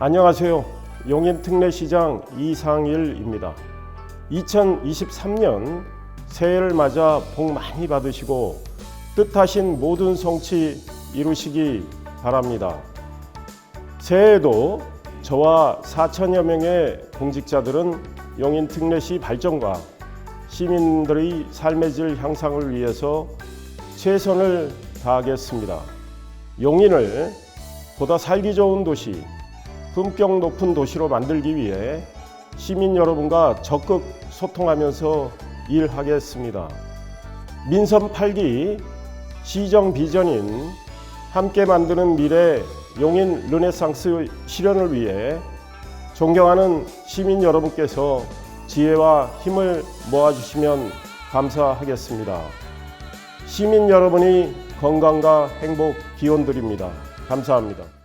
안녕하세요. 용인 특례시장 이상일입니다. 2023년 새해를 맞아 복 많이 받으시고 뜻하신 모든 성취 이루시기 바랍니다. 새해에도 저와 4천여 명의 공직자들은 용인 특례시 발전과 시민들의 삶의 질 향상을 위해서 최선을 다하겠습니다. 용인을 보다 살기 좋은 도시, 품격 높은 도시로 만들기 위해 시민 여러분과 적극 소통하면서 일하겠습니다. 민선 8기 시정 비전인 함께 만드는 미래 용인 르네상스 실현을 위해 존경하는 시민 여러분께서 지혜와 힘을 모아주시면 감사하겠습니다. 시민 여러분이 건강과 행복 기원 드립니다. 감사합니다.